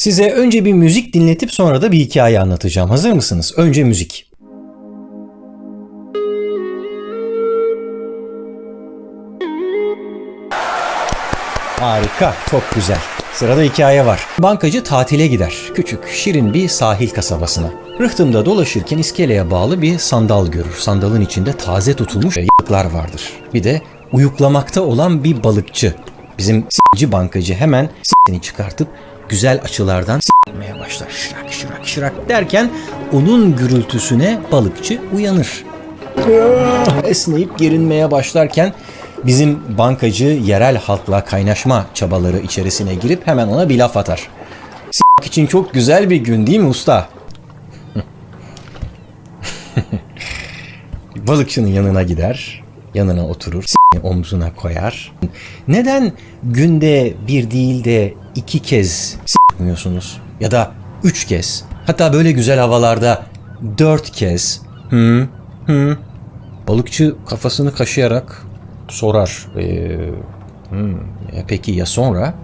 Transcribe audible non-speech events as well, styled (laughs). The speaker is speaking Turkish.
Size önce bir müzik dinletip sonra da bir hikaye anlatacağım. Hazır mısınız? Önce müzik. Harika, çok güzel. Sırada hikaye var. Bankacı tatile gider. Küçük, şirin bir sahil kasabasına. Rıhtımda dolaşırken iskeleye bağlı bir sandal görür. Sandalın içinde taze tutulmuş yıklar vardır. Bir de uyuklamakta olan bir balıkçı. Bizim s**ci bankacı hemen s**ini çıkartıp güzel açılardan s**meye başlar. Şırak şırak şırak derken onun gürültüsüne balıkçı uyanır. (laughs) Esneyip gerinmeye başlarken bizim bankacı yerel halkla kaynaşma çabaları içerisine girip hemen ona bir laf atar. S**k için çok güzel bir gün değil mi usta? (laughs) Balıkçının yanına gider, yanına oturur, omzuna koyar. Neden günde bir değil de iki kez s**kmıyorsunuz? Ya da üç kez? Hatta böyle güzel havalarda dört kez? Hı? Hı? Balıkçı kafasını kaşıyarak sorar. Ee, hmm, peki ya sonra?